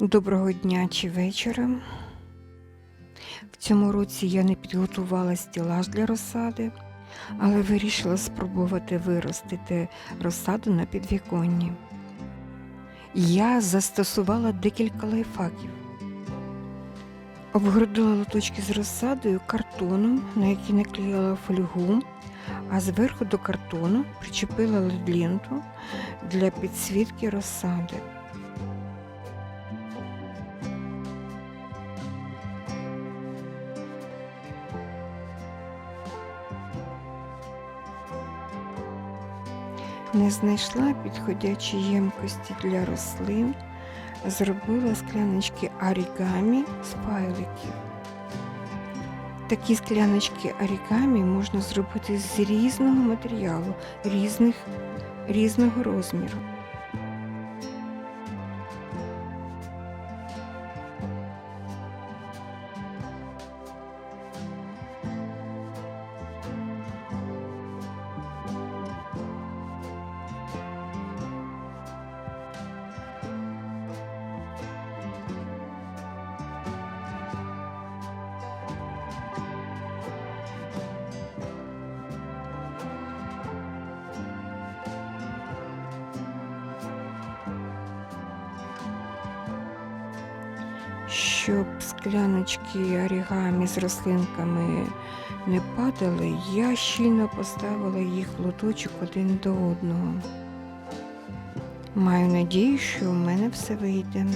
Доброго дня чи вечора. В цьому році я не підготувала стілаж для розсади, але вирішила спробувати виростити розсаду на підвіконні. Я застосувала декілька лайфхаків. Обгородила лоточки з розсадою картоном, на який наклеїла фольгу, а зверху до картону причепила ленту для підсвітки розсади. Не знайшла підходячі ємкості для рослин, зробила скляночки орігамі з файликів. Такі скляночки орігамі можна зробити з різного матеріалу, різних, різного розміру. Щоб скляночки орігамі з рослинками не падали, я щільно поставила їх в лоточок один до одного. Маю надію, що у мене все вийде.